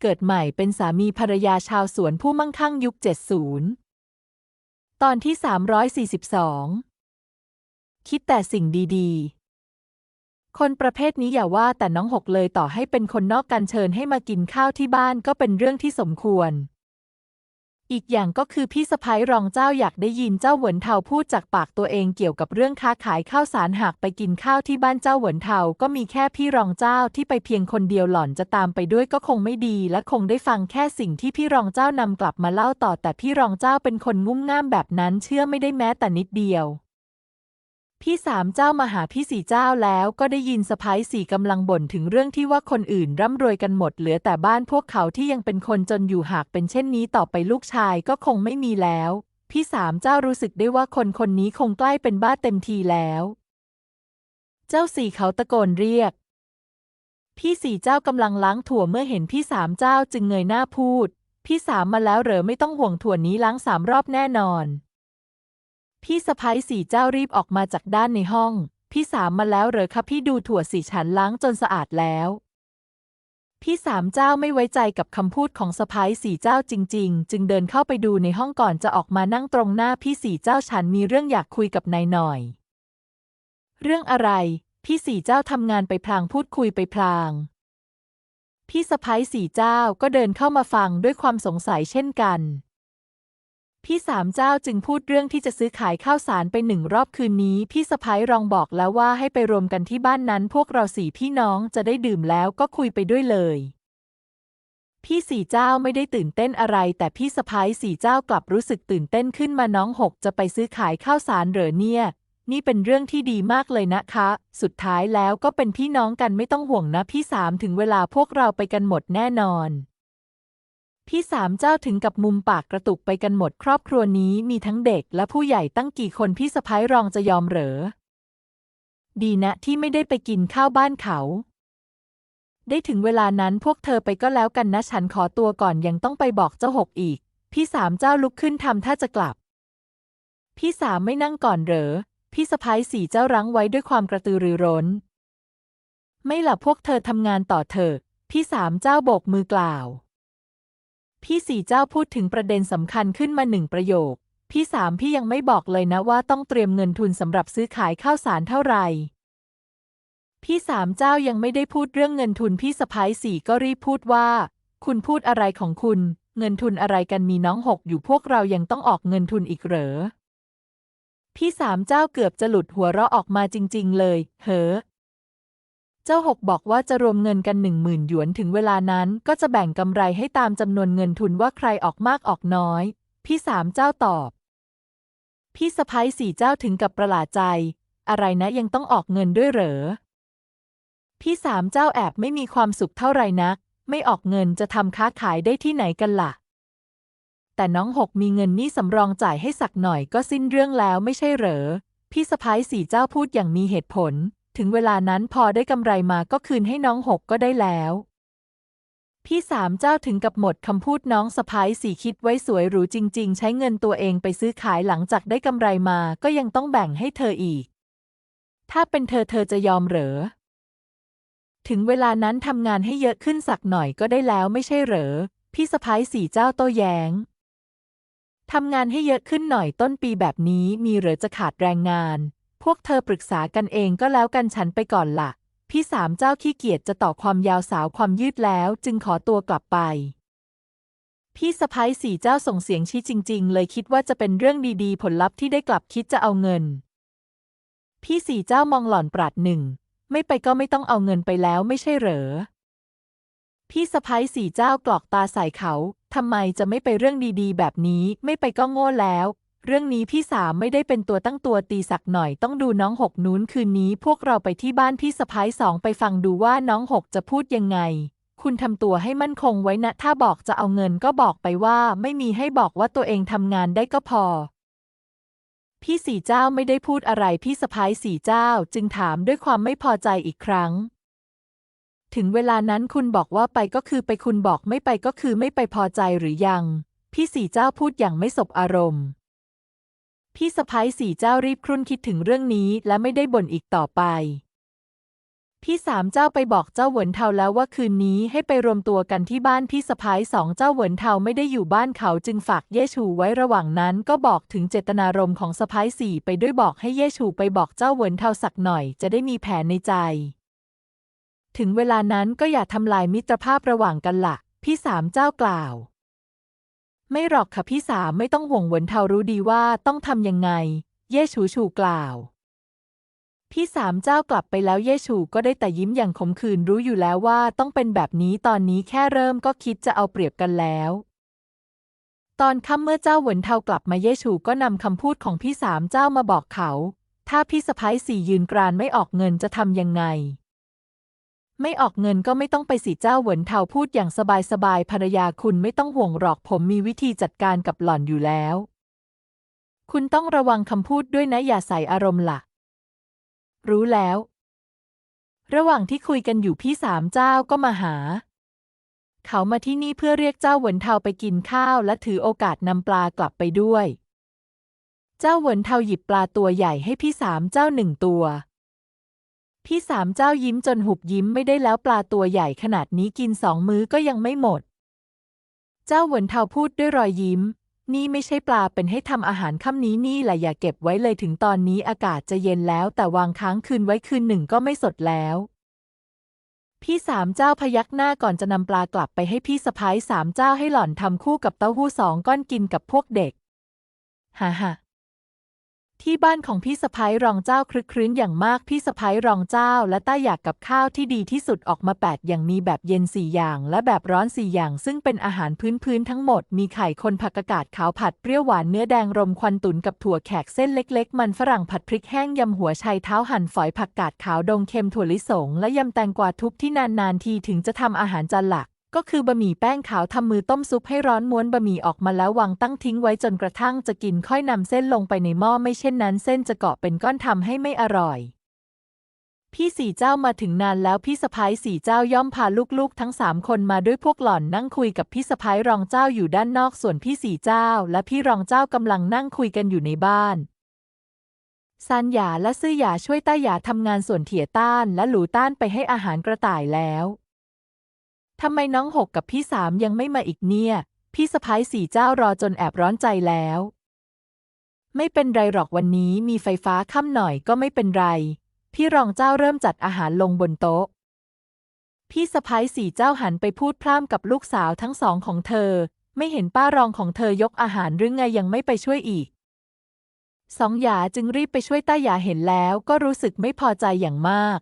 เกิดใหม่เป็นสามีภรรยาชาวสวนผู้มั่งคั่งยุค 70 ตอนที่ 342 คิดแต่สิ่งดีๆ คนประเภทนี้อย่าว่าแต่น้องหกเลยต่อให้เป็นคนนอกกันเชิญให้มากินข้าวที่บ้านก็เป็นเรื่องที่สมควร อีกอย่างก็คือพี่สะพ้ยรองเจ้าอยากได้ยินเจ้าเหวินเทาพูดจากปากตัวเองเกี่ยวกับเรื่องค้าขายข้าวสารหากไปกินข้าวที่บ้านเจ้าเหวินเทาก็มีแค่พี่รองเจ้าที่ไปเพียงคนเดียวหล่อนจะตามไปด้วยก็คงไม่ดีและคงได้ฟังแค่สิ่งที่พี่รองเจ้านำกลับมาเล่าต่อแต่พี่รองเจ้าเป็นคนงุ่มง่ามแบบนั้นเชื่อไม่ได้แม้แต่นิดเดียว พี่สามเจ้ามาหาพี่สี่เจ้าแล้วก็ได้ยินสะพ้ายสี่กำลังบ่นถึงเรื่องที่ว่าคนอื่นร่ำรวยกันหมดเหลือแต่บ้านพวกเขาที่ยังเป็นคนจนอยู่หากเป็นเช่นนี้ต่อไปลูกชายก็คงไม่มีแล้ว พี่สามเจ้ารู้สึกได้ว่าคนคนนี้คงใกล้เป็นบ้าเต็มทีแล้ว เจ้าสี่เขาตะโกนเรียก พี่สี่เจ้ากำลังล้างถั่วเมื่อเห็นพี่สามเจ้าจึงเงยหน้าพูด พี่สามมาแล้วเหรอไม่ต้องห่วงถั่วนี้ล้างสามรอบแน่นอน พี่สะพ้ยสี่เจ้ารีบออกมาจากด้านในห้อง พี่สามมาแล้วเหรอคะพี่ดูถั่วสีฉันล้างจนสะอาดแล้ว พี่สามเจ้าไม่ไว้ใจกับคำพูดของสะพ้ยสี่เจ้าจริง ๆ จึงเดินเข้าไปดูในห้องก่อนจะออกมานั่งตรงหน้าพี่สี่เจ้าฉันมีเรื่องอยากคุยกับนายหน่อย เรื่องอะไร พี่สี่เจ้าทำงานไปพลางพูดคุยไปพลางพี่สะพ้ยสี่เจ้าก็เดินเข้ามาฟังด้วยความสงสัยเช่นกัน พี่สามเจ้าจึงพูดเรื่องที่จะซื้อขายข้าวสารไปหนึ่งรอบคืนนี้ พี่สะพ้ยรองบอกแล้วว่าให้ไปรวมกันที่บ้านนั้น พวกเราสี่พี่น้องจะได้ดื่มแล้วก็คุยไปด้วยเลย พี่สี่เจ้าไม่ได้ตื่นเต้นอะไร แต่พี่สะพ้ยสี่เจ้ากลับรู้สึกตื่นเต้นขึ้นมาน้องหกจะไปซื้อขายข้าวสารเหรอเนี่ย นี่เป็นเรื่องที่ดีมากเลยนะคะ สุดท้ายแล้วก็เป็นพี่น้องกันไม่ต้องห่วงนะ พี่สามถึงเวลาพวกเราไปกันหมดแน่นอน พี่สามเจ้าถึงกับมุมปากกระตุกไปกันหมดครอบครัวนี้มีทั้งเด็กและผู้ใหญ่ตั้งกี่คนพี่สะพ้ายรองจะยอมเหรอ ดีนะที่ไม่ได้ไปกินข้าวบ้านเขา ได้ถึงเวลานั้นพวกเธอไปก็แล้วกันนะฉันขอตัวก่อนยังต้องไปบอกเจ้าหกอีก พี่สามเจ้าลุกขึ้นทำท่าจะกลับ พี่สามไม่นั่งก่อนเหรอ พี่สะพ้ายสี่เจ้ารั้งไว้ด้วยความกระตือรือร้น ไม่หลับพวกเธอทำงานต่อเถอะพี่สามเจ้าโบกมือกล่าว พี่สี่เจ้าพูดถึงประเด็นสำคัญขึ้นมาหนึ่งประโยค พี่สามพี่ยังไม่บอกเลยนะว่าต้องเตรียมเงินทุนสำหรับซื้อขายข้าวสารเท่าไหร่ พี่สามเจ้ายังไม่ได้พูดเรื่องเงินทุนพี่สะพ้ายสี่ก็รีบพูดว่า คุณพูดอะไรของคุณ เงินทุนอะไรกันมีน้องหกอยู่พวกเรายังต้องออกเงินทุนอีกเหรอพี่สามเจ้าเกือบจะหลุดหัวเราะออกมาจริง ๆ เลยเฮ้อ เจ้าหกบอกว่าจะรวมเงินกันหนึ่งหมื่นหยวนถึงเวลานั้นก็จะแบ่งกำไรให้ตามจำนวนเงินทุนว่าใครออกมากออกน้อย พี่สามเจ้าตอบ พี่สะพ้ยสี่เจ้าถึงกับประหลาดใจ อะไรนะยังต้องออกเงินด้วยเหรอ พี่สามเจ้าแอบไม่มีความสุขเท่าไหร่นัก ไม่ออกเงินจะทำค้าขายได้ที่ไหนกันล่ะ แต่น้องหกมีเงินนี่สำรองจ่ายให้สักหน่อยก็สิ้นเรื่องแล้วไม่ใช่เหรอ พี่สะพ้ยสี่เจ้าพูดอย่างมีเหตุผล ถึงเวลานั้นพอได้กำไรมาก็คืนให้น้องหกก็ได้แล้ว พี่สามเจ้าถึงกับหมดคำพูดน้องสะพ้ยสี่คิดไว้สวยหรูจริง ๆ ใช้เงินตัวเองไปซื้อขายหลังจากได้กำไรมาก็ยังต้องแบ่งให้เธออีก ถ้าเป็นเธอเธอจะยอมเหรอ ถึงเวลานั้นทำงานให้เยอะขึ้นสักหน่อยก็ได้แล้วไม่ใช่เหรอ พี่สะพ้ยสี่เจ้าโต้แย้งทำงานให้เยอะขึ้นหน่อยต้นปีแบบนี้มีเหรือจะขาดแรงงาน พวกเธอปรึกษากันเองก็แล้วกันฉันไปก่อนละ่ะ พี่สามเจ้าขี้เกียจจะต่อความยาวสาวความยืดแล้ว จึงขอตัวกลับไป พี่สะพ้ยสี่เจ้าส่งเสียงชี้จริง ๆ เลยคิดว่าจะเป็นเรื่องดีๆ ผลลัพธ์ที่ได้กลับคิดจะเอาเงิน พี่สี่เจ้ามองหล่อนปราดหนึ่ง ไม่ไปก็ไม่ต้องเอาเงินไปแล้วไม่ใช่เหรอ พี่สะพ้ยสี่เจ้ากรอกตาใส่เขาทำไมจะไม่ไปเรื่องดีๆ แบบนี้ไม่ไปก็โง่แล้ว เรื่องนี้พี่สามไม่ได้เป็นตัวตั้งตัวตีสักหน่อยต้องดูน้องหกนู้นคืนนี้พวกเราไปที่บ้านพี่สะพ้ายสองไปฟังดูว่าน้องหกจะพูดยังไง คุณทำตัวให้มั่นคงไว้นะ ถ้าบอกจะเอาเงินก็บอกไปว่า ไม่มีให้บอกว่าตัวเองทำงานได้ก็พอ พี่สี่เจ้าไม่ได้พูดอะไรพี่สะพ้ายสี่เจ้าจึงถามด้วยความไม่พอใจอีกครั้ง ถึงเวลานั้นคุณบอกว่าไปก็คือไปคุณบอกไม่ไปก็คือไม่ไปพอใจหรือยัง พี่สี่เจ้าพูดอย่างไม่สบอารมณ์ พี่สะพ้ยสี่เจ้ารีบครุ่นคิดถึงเรื่องนี้และไม่ได้บ่นอีกต่อไปพี่สามเจ้าไปบอกเจ้าเหวินเทาแล้วว่าคืนนี้ให้ไปรวมตัวกันที่บ้านพี่สะพ้ายสองเจ้าเหวินเทาไม่ได้อยู่บ้านเขาจึงฝากเย่ชูไว้ระหว่างนั้นก็บอกถึงเจตนารมณ์ของสะพ้ายสี่ไปด้วยบอกให้เย่ชูไปบอกเจ้าเหวินเทาสักหน่อยจะได้มีแผนในใจ ถึงเวลานั้นก็อย่าทำลายมิตรภาพระหว่างกันละ่ะ พี่สามเจ้ากล่าว ไม่หรอกค่ะพี่สามไม่ต้องห่วงหวนเทารู้ดีว่าต้องทำยังไง เย่ชูชูกล่าว พี่สามเจ้ากลับไปแล้วเย่ชูก็ได้แต่ยิ้มอย่างขมขื่นรู้อยู่แล้วว่าต้องเป็นแบบนี้ตอนนี้แค่เริ่มก็คิดจะเอาเปรียบกันแล้ว ตอนค่ำเมื่อเจ้าหวนเทากลับมาเย่ชูก็นำคำพูดของพี่สามเจ้ามาบอกเขา ถ้าพี่สะพ้ายสี่ยืนกรานไม่ออกเงินจะทำยังไง ไม่ออกเงินก็ไม่ต้องไปสิเจ้าเหวินเทาพูดอย่างสบายๆภรรยาคุณไม่ต้องห่วงหรอกผมมีวิธีจัดการกับหล่อนอยู่แล้ว คุณต้องระวังคำพูดด้วยนะอย่าใส่อารมณ์ล่ะรู้แล้ว ระหว่างที่คุยกันอยู่พี่สามเจ้าก็มาหา เขามาที่นี่เพื่อเรียกเจ้าเหวินเทาไปกินข้าวและถือโอกาสนำปลากลับไปด้วย เจ้าเหวินเทาหยิบปลาตัวใหญ่ให้พี่สามเจ้าหนึ่งตัว พี่สามเจ้ายิ้มจนหุบยิ้มไม่ได้แล้วปลาตัวใหญ่ขนาดนี้กินสองมื้อก็ยังไม่หมด เจ้าเหวินเทาพูดด้วยรอยยิ้ม นี่ไม่ใช่ปลาเป็นให้ทำอาหารค่ำนี้นี่แหละอย่าเก็บไว้เลยถึงตอนนี้อากาศจะเย็นแล้วแต่วางค้างคืนไว้คืนหนึ่งก็ไม่สดแล้ว พี่สามเจ้าพยักหน้าก่อนจะนำปลากลับไปให้พี่สะพ้ายสามเจ้าให้หล่อนทำคู่กับเต้าหู้สองก้อนกินกับพวกเด็ก ฮ่าฮ่า ที่บ้านของพี่สะพ้ายรองเจ้าคลึกครื้นอย่างมากพี่สะพ้ายรองเจ้า และต้าอยากกับข้าวที่ดีที่สุดออกมาแปดอย่างมีแบบเย็นสี่อย่าง และแบบร้อนสี่อย่าง ซึ่งเป็นอาหารพื้นพื้นทั้งหมด มีไข่คนผักกาดขาวผัดเปรี้ยวหวานเนื้อแดงรมควันตุ๋นกับถั่วแขกเส้นเล็ก ๆ มันฝรั่งผัดพริกแห้งยำหัวไชเท้าหั่นฝอยผักกาดขาวดงเค็มถั่วลิสง และยำแตงกวาทุบที่นานๆทีถึงจะทำอาหารจานหลัก ก็คือบะหมี่แป้งขาวทำมือต้มซุปให้ร้อนม้วนบะหมี่ออกมาแล้ววางตั้งทิ้งไว้จนกระทั่งจะกินค่อยนำเส้นลงไปในหม้อไม่เช่นนั้น เส้นจะเกาะเป็นก้อนทำให้ไม่อร่อย พี่สี่เจ้ามาถึงนานแล้วพี่สะพ้ายสี่เจ้าย่อมพาลูกๆ ทั้งสามคนมาด้วยพวกหล่อนนั่งคุยกับพี่สะพ้ายรองเจ้าอยู่ด้านนอกส่วนพี่สี่เจ้า และพี่รองเจ้ากำลังนั่งคุยกันอยู่ในบ้านซานหยาและซื่อหยาช่วยต้าหยาทำงานส่วนเถี่ยต้านและหลูต้านไปให้อาหารกระต่ายแล้ว ทำไมน้องหกกับพี่สามยังไม่มาอีกเนี่ย พี่สะพ้ายสี่เจ้ารอจนแอบร้อนใจแล้ว ไม่เป็นไรหรอกวันนี้มีไฟฟ้าค่ำหน่อยก็ไม่เป็นไร พี่รองเจ้าเริ่มจัดอาหารลงบนโต๊ะ พี่สะพ้ายสี่เจ้าหันไปพูดพร่ำกับลูกสาวทั้งสองของเธอ ไม่เห็นป้ารองของเธอยกอาหารหรือไงยังไม่ไปช่วยอีก สองหยาจึงรีบไปช่วยต้าหยาเห็นแล้วก็รู้สึกไม่พอใจอย่างมาก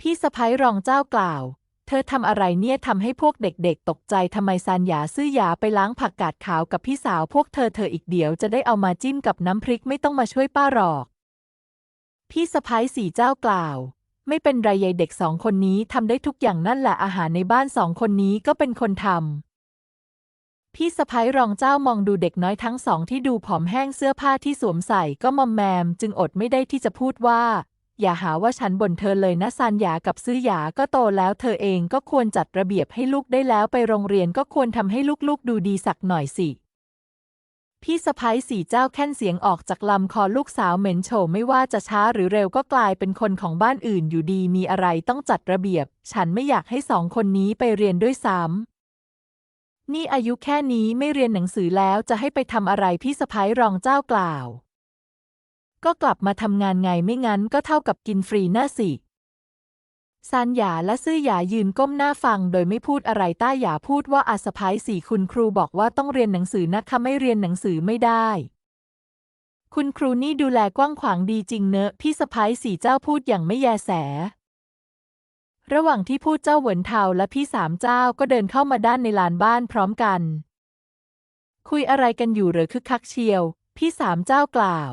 พี่สะพ้ายรองเจ้ากล่าว เธอทำอะไรเนี่ยทำให้พวกเด็กๆ ตกใจทำไมซานหยาซื่อหยาไปล้างผักกาดขาวกับพี่สาวพวกเธอเธออีกเดี๋ยวจะได้เอามาจิ้มกับน้ำพริกไม่ต้องมาช่วยป้าหรอก พี่สะพ้ายสี่เจ้ากล่าว ไม่เป็นไรยายเด็กสองคนนี้ทำได้ทุกอย่างนั่นแหละอาหารในบ้านสองคนนี้ก็เป็นคนทำพี่สะพ้ายรองเจ้ามองดูเด็กน้อยทั้งสองที่ดูผอมแห้งเสื้อผ้าที่สวมใส่ก็มอมแมม จึงอดไม่ได้ที่จะพูดว่า อย่าหาว่าฉันบ่นเธอเลยนะซานหยากับซื้อหยาก็โตแล้วเธอเองก็ควรจัดระเบียบให้ลูกได้แล้วไปโรงเรียนก็ควรทำให้ลูกๆดูดีสักหน่อยสิ พี่สะพ้ายสี่เจ้าแค่นเสียงออกจากลำคอลูกสาวเหม็นโฉไม่ว่าจะช้าหรือเร็วก็กลายเป็นคนของบ้านอื่นอยู่ดีมีอะไรต้องจัดระเบียบ ฉันไม่อยากให้สองคนนี้ไปเรียนด้วยซ้ำนี่อายุแค่นี้ไม่เรียนหนังสือแล้วจะให้ไปทำอะไรพี่สะพ้ายรองเจ้ากล่าว ก็กลับมาทำงานไงไม่งั้นก็เท่ากับกินฟรีน่าสิซานหยาและซื่อหยายืนก้มหน้าฟังโดยไม่พูดอะไรต้าหยาพูดว่าอาสะพ้ายสี่คุณครูบอกว่าต้องเรียนหนังสือนะคะไม่เรียนหนังสือไม่ได้ คุณครูนี่ดูแลกว้างขวางดีจริงเนอะ พี่สะพ้ายสี่เจ้าพูดอย่างไม่แยแส ระหว่างที่พูดเจ้าเหวินเทาและพี่สามเจ้าก็เดินเข้ามาด้านในลานบ้านพร้อมกัน คุยอะไรกันอยู่หรือคึกคักเชียว พี่สามเจ้ากล่าว